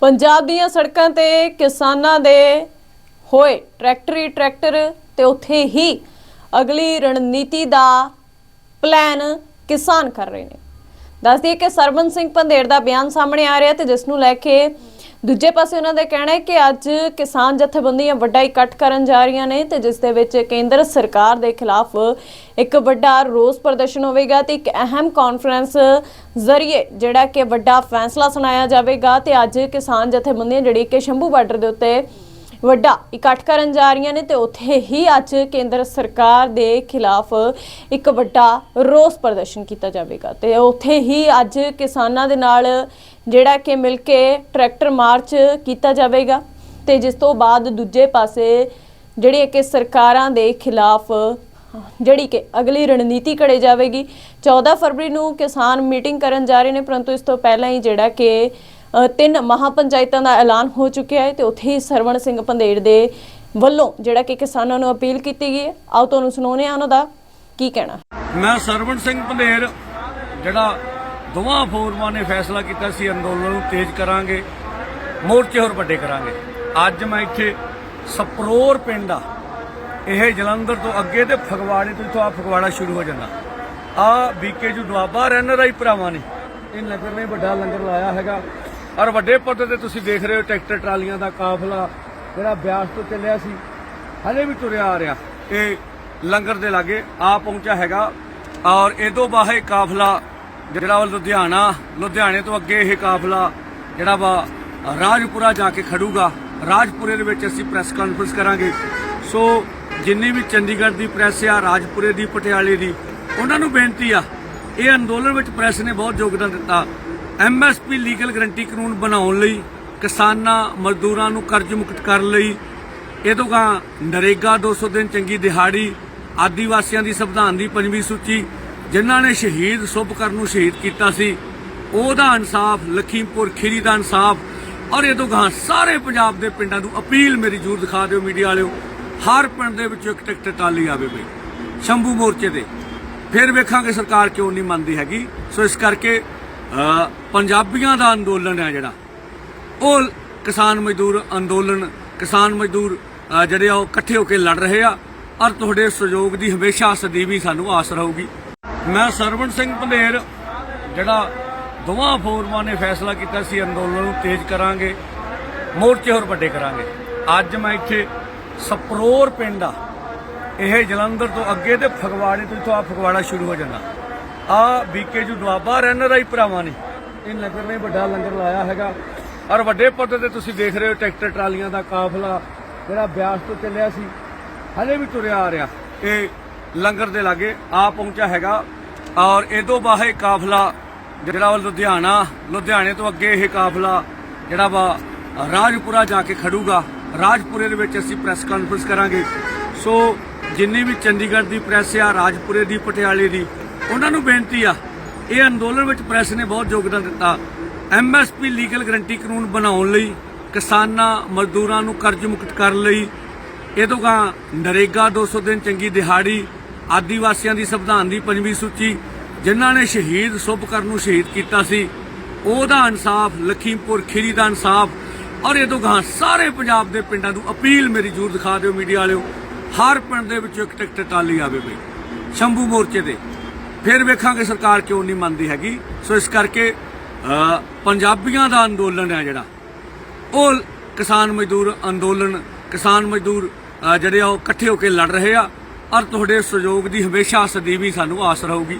ਪੰਜਾਬ ਦੀਆਂ ਸੜਕਾਂ ਤੇ ਕਿਸਾਨਾਂ ਦੇ ਹੋਏ ਟਰੈਕਟਰੀ, ਟਰੈਕਟਰ ਤੇ ਉੱਥੇ ਹੀ ਅਗਲੀ ਰਣਨੀਤੀ ਦਾ ਪਲਾਨ ਕਿਸਾਨ ਕਰ ਰਹੇ ਨੇ। ਦੱਸਦੀ ਕਿ ਸਰਵਨ ਸਿੰਘ ਪੰਧੇਰ ਦਾ ਬਿਆਨ ਸਾਹਮਣੇ ਆ ਰਿਹਾ ਤੇ ਜਿਸ ਨੂੰ ਲੈ ਕੇ ਦੂਜੇ ਪਾਸੇ ਉਹਨਾਂ ਦਾ ਕਹਿਣਾ ਹੈ ਕਿ ਅੱਜ ਕਿਸਾਨ ਜਥੇਬੰਦੀਆਂ ਵੱਡਾ ਇਕੱਠ ਕਰਨ ਜਾ ਰਹੀਆਂ ਨੇ ਤੇ ਜਿਸ ਦੇ ਵਿੱਚ ਕੇਂਦਰ ਸਰਕਾਰ ਦੇ ਖਿਲਾਫ ਇੱਕ ਵੱਡਾ ਰੋਸ ਪ੍ਰਦਰਸ਼ਨ ਹੋਵੇਗਾ ਤੇ ਇੱਕ ਅਹਿਮ ਕਾਨਫਰੰਸ ਜ਼ਰੀਏ ਜਿਹੜਾ ਕਿ ਵੱਡਾ ਫੈਸਲਾ ਸੁਣਾਇਆ ਜਾਵੇਗਾ ਤੇ ਅੱਜ ਕਿਸਾਨ ਜਥੇਬੰਦੀਆਂ ਜਿਹੜੀ ਕਿ ਸ਼ੰਭੂ ਬਾਰਡਰ ਦੇ ਉੱਤੇ ਵੱਡਾ ਇਕੱਠ ਕਰਨ ਜਾ ਰਹੀਆਂ ਨੇ ਤੇ ਉੱਥੇ ਹੀ ਅੱਜ ਕੇਂਦਰ ਸਰਕਾਰ ਦੇ ਖਿਲਾਫ ਇੱਕ ਵੱਡਾ ਰੋਸ ਪ੍ਰਦਰਸ਼ਨ ਕੀਤਾ ਜਾਵੇਗਾ। ਤੇ ਉੱਥੇ ਹੀ ਅੱਜ ਕਿਸਾਨਾਂ ਦੇ ਨਾਲ ਜਿਹੜਾ ਕਿ ਮਿਲ ਕੇ ਟਰੈਕਟਰ ਮਾਰਚ ਕੀਤਾ ਜਾਵੇਗਾ ਤੇ ਜਿਸ ਤੋਂ ਬਾਅਦ ਦੂਜੇ ਪਾਸੇ ਜਿਹੜੀ ਕਿ ਸਰਕਾਰਾਂ ਦੇ ਖਿਲਾਫ, ਜਿਹੜੀ ਕਿ ਅਗਲੀ ਰਣਨੀਤੀ ਘੜੇ ਜਾਵੇਗੀ। 14 ਫਰਵਰੀ ਨੂੰ ਕਿਸਾਨ ਮੀਟਿੰਗ ਕਰਨ ਜਾ ਰਹੇ ਨੇ, ਪਰੰਤੂ ਇਸ ਤੋਂ ਪਹਿਲਾਂ ਹੀ ਜਿਹੜਾ ਕਿ ਤਿੰਨ ਮਹਾਪੰਚਾਇਤਾਂ ਦਾ ਐਲਾਨ ਹੋ ਚੁੱਕਿਆ ਹੈ ਤੇ ਉੱਥੇ ਹੀ ਸਰਵਣ ਸਿੰਘ ਪੰਧੇੜ ਦੇ ਵੱਲੋਂ ਜਿਹੜਾ ਕਿ ਕਿਸਾਨਾਂ ਨੂੰ ਅਪੀਲ ਕੀਤੀ ਗਈ ਹੈ। ਆਓ ਤੁਹਾਨੂੰ ਸੁਣਾਉਂਦੇ ਹਾਂ ਉਹਨਾਂ ਦਾ ਕੀ ਕਹਿਣਾ ਮੈਂ ਸਰਵਣ ਸਿੰਘ ਪੰਧੇਰ ਜਿਹੜਾ ਦੋਵਾਂ ਫੋਰਮਾਂ ਨੇ ਫੈਸਲਾ ਕੀਤਾ ਸੀ ਅੰਦੋਲਨ ਨੂੰ ਤੇਜ਼ ਕਰਾਂਗੇ, ਮੋਰਚੇ ਹੋਰ ਵੱਡੇ ਕਰਾਂਗੇ। ਅੱਜ ਮੈਂ ਇੱਥੇ ਸਪਰੋਰ ਪਿੰਡ ਆ। ਇਹ ਜਲੰਧਰ ਤੋਂ ਅੱਗੇ ਤੇ ਫਗਵਾੜੇ ਤੋਂ ਇੱਥੋਂ ਆ ਫਗਵਾੜਾ ਸ਼ੁਰੂ ਹੋ ਜਾਂਦਾ। ਆ ਬੀਕੇ ਜੂ ਦੁਆਬਾ ਰਹਿਣ ਰਾਈ ਭਰਾਵਾਂ ਨੇ। ਇਹ ਨਗਰ ਨੇ ਵੱਡਾ ਲੰਗਰ ਲਾਇਆ ਹੈਗਾ। ਔਰ ਵੱਡੇ ਪੱਧਰ ਤੇ ਤੁਸੀਂ ਦੇਖ ਰਹੇ ਹੋ ਟਰੈਕਟਰ ਟਰਾਲੀਆਂ ਦਾ ਕਾਫਲਾ, ਜਿਹੜਾ ਬਿਆਸ ਤੋਂ ਚੱਲਿਆ ਸੀ, ਹਲੇ ਵੀ ਤੁਰਿਆ ਆ ਰਿਹਾ। ਇਹ ਲੰਗਰ ਦੇ ਲਾਗੇ ਆ ਪਹੁੰਚਿਆ ਹੈਗਾ ਔਰ ਇਦੋਂ ਬਾਹਰ ਕਾਫਲਾ, ਜਿਹੜਾ ਵਾ ਲੁਧਿਆਣਾ, ਲੁਧਿਆਣੇ ਤੋਂ ਅੱਗੇ ਇਹ ਕਾਫਲਾ, ਜਿਹੜਾ ਵਾ ਰਾਜਪੁਰਾ ਜਾ ਕੇ ਖੜੂਗਾ। ਰਾਜਪੁਰੇ ਦੇ ਵਿੱਚ ਅਸੀਂ ਪ੍ਰੈਸ ਕਾਨਫਰੰਸ ਕਰਾਂਗੇ। ਸੋ ਜਿੰਨੀ ਵੀ ਚੰਡੀਗੜ੍ਹ ਦੀ ਪ੍ਰੈਸ ਆ, ਰਾਜਪੁਰੇ ਦੀ, ਪਟਿਆਲੇ ਦੀ, ਉਹਨਾਂ ਨੂੰ ਬੇਨਤੀ ਆ, ਇਹ ਅੰਦੋਲਨ ਵਿੱਚ ਪ੍ਰੈਸ ਨੇ ਬਹੁਤ ਯੋਗਦਾਨ ਦਿੱਤਾ। ਐਮਐਸਪੀ ਲੀਗਲ ਗਰੰਟੀ ਕਾਨੂੰਨ ਬਣਾਉਣ ਲਈ ਕਿਸਾਨਾਂ, ਮਜ਼ਦੂਰਾਂ ਨੂੰ ਕਰਜ਼ ਮੁਕਤ ਕਰਨ ਲਈ। ਇਹ ਤੋਂ ਗਾਂ ਨਰੇਗਾ 200 ਦਿਨ ਚੰਗੀ ਦਿਹਾੜੀ, ਆਦੀਵਾਸੀਆਂ ਦੀ ਸੰਵਿਧਾਨ ਦੀ ਪੰਜਵੀਂ ਸੂਚੀ, ਜਿਨ੍ਹਾਂ ਨੇ ਸ਼ਹੀਦ ਸੁਭਕਰ ਨੂੰ ਸ਼ਹੀਦ ਕੀਤਾ ਸੀ। ਉਹਦਾ ਇਨਸਾਫ, ਲਖੀਮਪੁਰ ਖੀਰੀ ਦਾ ਇਨਸਾਫ, ਔਰ ਇਹ ਤੋਂ ਗਾਂ ਸਾਰੇ ਪੰਜਾਬ ਦੇ ਪਿੰਡਾਂ ਨੂੰ ਅਪੀਲ ਮੇਰੀ ਜ਼ਰੂਰ ਦਿਖਾ ਦਿਓ ਮੀਡੀਆ ਵਾਲਿਓ, ਹਰ ਪਿੰਡ ਦੇ ਵਿੱਚੋਂ ਇੱਕ ਟਿਕਟ ਟਾਲੀ ਆਵੇ ਬਈ, ਸ਼ੰਭੂ ਮੋਰਚੇ ਤੇ ਫਿਰ ਵੇਖਾਂਗੇ ਸਰਕਾਰ ਕਿਉਂ ਨਹੀਂ ਮੰਨਦੀ ਹੈਗੀ। ਸੋ ਇਸ ਕਰਕੇ ਪੰਜਾਬੀਆਂ ਦਾ ਅੰਦੋਲਨ ਹੈ ਜਿਹੜਾ। ਉਹ ਕਿਸਾਨ ਮਜ਼ਦੂਰ ਅੰਦੋਲਨ, ਕਿਸਾਨ ਮਜ਼ਦੂਰ ਜਿਹੜੇ ਆ ਉਹ ਇਕੱਠੇ ਹੋ ਕੇ ਲੜ ਰਹੇ ਆ। ਔਰ ਤੁਹਾਡੇ ਸਹਿਯੋਗ ਦੀ ਹਮੇਸ਼ਾ ਸਦੀਵੀ ਸਾਨੂੰ ਆਸ ਰਹੂਗੀ। ਮੈਂ ਸਰਵਣ ਸਿੰਘ ਪੰਧੇਰ, ਜਿਹੜਾ ਦੋਵਾਂ ਫੋਰਮਾਂ ਨੇ ਫੈਸਲਾ ਕੀਤਾ ਸੀ ਅੰਦੋਲਨ ਨੂੰ ਤੇਜ਼ ਕਰਾਂਗੇ, ਮੋਰਚੇ ਹੋਰ ਵੱਡੇ ਕਰਾਂਗੇ। ਅੱਜ ਮੈਂ ਇੱਥੇ ਸਪਰੋਰ ਪਿੰਡ ਆ। ਇਹ ਜਲੰਧਰ ਤੋਂ ਅੱਗੇ ਤੇ ਫਗਵਾੜੇ ਤੋਂ ਇੱਥੋਂ ਆ ਫਗਵਾੜਾ ਸ਼ੁਰੂ ਹੋ ਜਾਂਦਾ। ਆ ਬੀਕੇ ਜੂ ਦੁਆਬਾ ਰਹਿਣ ਰਾਈ ਭਰਾਵਾਂ ਨੇ। ਇਹ ਲੰਗਰ ਨੇ ਵੱਡਾ ਲੰਗਰ ਲਾਇਆ ਹੈਗਾ। ਔਰ ਵੱਡੇ ਪੱਧਰ ਤੇ ਤੁਸੀਂ ਦੇਖ ਰਹੇ ਹੋ ਟਰੈਕਟਰ ਟਰਾਲੀਆਂ ਦਾ ਕਾਫਲਾ, ਜਿਹੜਾ ਬਿਆਸ ਤੋਂ ਚੱਲਿਆ ਸੀ, ਹਲੇ ਵੀ ਤੁਰਿਆ ਆ ਰਿਹਾ। ਇਹ ਲੰਗਰ ਦੇ ਲਾਗੇ ਆ ਪਹੁੰਚਿਆ ਹੈਗਾ। ਔਰ ਇਦੋਂ ਬਾਹਰ ਕਾਫਲਾ, ਜਿਹੜਾ ਵਾ ਲੁਧਿਆਣਾ, ਲੁਧਿਆਣੇ ਤੋਂ ਅੱਗੇ ਇਹ ਕਾਫਲਾ, ਜਿਹੜਾ ਵਾ ਰਾਜਪੁਰਾ ਜਾ ਕੇ ਖੜੂਗਾ। ਰਾਜਪੁਰੇ ਦੇ ਵਿੱਚ ਅਸੀਂ ਪ੍ਰੈਸ ਕਾਨਫਰੰਸ ਕਰਾਂਗੇ। ਸੋ ਜਿੰਨੀ ਵੀ ਚੰਡੀਗੜ੍ਹ ਦੀ ਪ੍ਰੈਸ ਆ, ਰਾਜਪੁਰੇ ਦੀ, ਪਟਿਆਲੇ ਦੀ ਉਹਨਾਂ ਨੂੰ ਬੇਨਤੀ ਆ, ਇਹ ਅੰਦੋਲਨ ਵਿੱਚ ਪ੍ਰੈਸ ਨੇ ਬਹੁਤ ਯੋਗਦਾਨ ਦਿੱਤਾ। ਐਮਐਸਪੀ ਲੀਗਲ ਗਰੰਟੀ ਕਾਨੂੰਨ ਬਣਾਉਣ ਲਈ, ਕਿਸਾਨਾਂ, ਮਜ਼ਦੂਰਾਂ ਨੂੰ ਕਰਜ਼ ਮੁਕਤ ਕਰਨ ਲਈ, ਇਹ ਤੋਂ ਗਾਂ ਨਰੇਗਾ 200 ਦਿਨ ਚੰਗੀ ਦਿਹਾੜੀ, ਆਦੀਵਾਸੀਆਂ ਦੀ ਸੰਵਿਧਾਨ ਦੀ ਪੰਜਵੀਂ ਸੂਚੀ, ਜਿਨ੍ਹਾਂ ਨੇ ਸ਼ਹੀਦ ਸੁਭਕਰ ਨੂੰ ਸ਼ਹੀਦ ਕੀਤਾ ਸੀ, ਉਹਦਾ ਇਨਸਾਫ, ਲਖੀਮਪੁਰ ਖੀਰੀ ਦਾ ਇਨਸਾਫ, ਔਰ ਇਹ ਤੋਂ ਗਾਂ ਸਾਰੇ ਪੰਜਾਬ ਦੇ ਪਿੰਡਾਂ ਨੂੰ ਅਪੀਲ ਮੇਰੀ ਜ਼ਰੂਰ ਦਿਖਾ ਦਿਓ ਮੀਡੀਆ ਵਾਲਿਓ, ਹਰ ਪਿੰਡ ਦੇ ਵਿੱਚੋਂ ਇੱਕ ਟਿਕਟ ਟਾਲੀ ਆਵੇ ਬਈ, ਸ਼ੰਭੂ ਮੋਰਚੇ ਤੇ। ਫਿਰ ਵੇਖਾਂਗੇ ਸਰਕਾਰ ਕਿਉਂ ਨਹੀਂ ਮੰਨਦੀ ਹੈਗੀ। ਸੋ ਇਸ ਕਰਕੇ ਪੰਜਾਬੀਆਂ ਦਾ ਅੰਦੋਲਨ ਹੈ ਜਿਹੜਾ। ਉਹ ਕਿਸਾਨ ਮਜ਼ਦੂਰ ਅੰਦੋਲਨ, ਕਿਸਾਨ ਮਜ਼ਦੂਰ ਜਿਹੜੇ ਆ ਉਹ ਇਕੱਠੇ ਹੋ ਕੇ ਲੜ ਰਹੇ ਆ। ਔਰ ਤੁਹਾਡੇ ਸਹਿਯੋਗ ਦੀ ਹਮੇਸ਼ਾ ਸਦੀਵੀ ਸਾਨੂੰ ਆਸ ਰਹੂਗੀ।